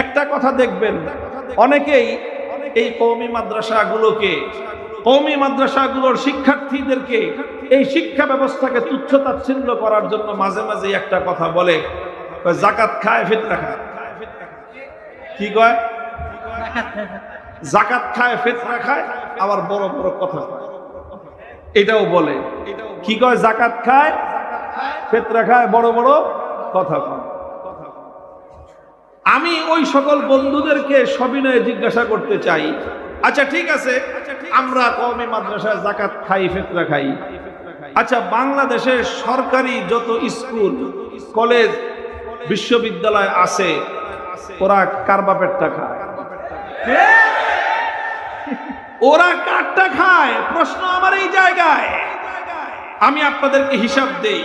একটা কথা দেখবেন, অনেকেই এই কৌমি মাদ্রাসাগুলোকে কৌমি মাদ্রাসাগুলোর শিক্ষার্থীদেরকে এই শিক্ষা ব্যবস্থাকে তুচ্ছ তাচ্ছিল্য করার জন্য মাঝে মাঝে একটা কথা বলে জাকাত খায় ফিতরা খায়। কি কয়? জাকাত খায় ফিতরা খায়, আবার বড় বড় কথা এটাও বলে। কি কয়? জাকাত খায়, ফেতরা খায়, বড় বড় কথা কয়। আমি ওই সকল বন্ধুদেরকে সবিনয়ে জিজ্ঞাসা করতে চাই। আচ্ছা ঠিক আছে। আমরা কওমি মাদ্রাসায় জাকাত খাই, ফেতরা খাই। আচ্ছা বাংলাদেশের সরকারি যত স্কুল, কলেজ, বিশ্ববিদ্যালয় আছে, ওরা কার বাপের টাকা ওরা কারটা খায়? প্রশ্ন আমার এই জায়গায়। আমি আপনাদেরকে হিসাব দেই।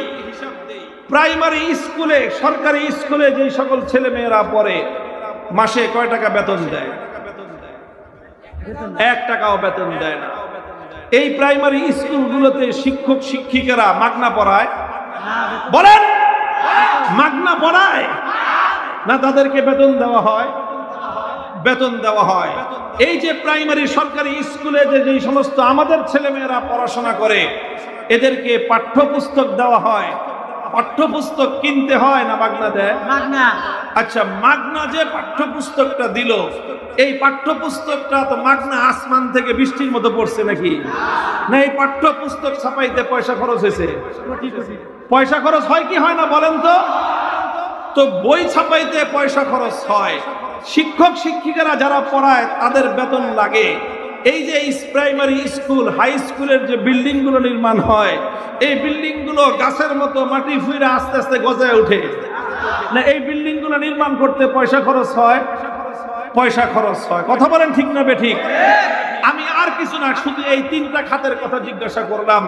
প্রাইমারি স্কুলে, সরকারি স্কুলে যে সকল ছেলে মেয়েরা পড়ে, মাসে কয় টাকা বেতন দেয়? এক টাকাও বেতন দেয় না। এই প্রাইমারি স্কুলগুলোতে শিক্ষক, শিক্ষিকারা মাগনা পড়ায়? বলেন! মাগনা পড়ায়? না তাদেরকে বেতন দেওয়া হয়? বেতন দেওয়া হয়। এই যে প্রাইমারি, সরকারি স্কুলে যে যে সমস্ত আমাদের ছেলেমেয়েরা পড়াশোনা করে, এদেরকে পাঠ্যপুস্তক দেওয়া হয়। পাঠ্যপুস্তক কিনতে হয় না মাগনা দেয়? মাগনা। আচ্ছা মাগনা যে পাঠ্যপুস্তকটা দিল এই পাঠ্যপুস্তকটা তো মাগনা আসমান থেকে বৃষ্টির মতো পড়ছে নাকি? না এই পাঠ্যপুস্তক ছাপাইতে পয়সা খরচ হয়েছে? পয়সা খরচ হয় কি হয় না বলেন তো? তো বই ছাপাইতে পয়সা খরচ হয়। শিক্ষক শিক্ষিকারা যারা পড়ায় তাদের বেতন লাগে। এই যে প্রাইমারি স্কুল হাই স্কুলের যে বিল্ডিংগুলো নির্মাণ হয় এই বিল্ডিংগুলো গাছের মতো মাটি ফুইরা আস্তে আস্তে গজায় উঠে না, এই বিল্ডিংগুলো নির্মাণ করতে পয়সা খরচ হয়। পয়সা খরচ হয়। কথা বলেন ঠিক না বে ঠিক? আমি আর কিছু না, শুধু এই তিনটা খাতের কথা জিজ্ঞাসা করলাম।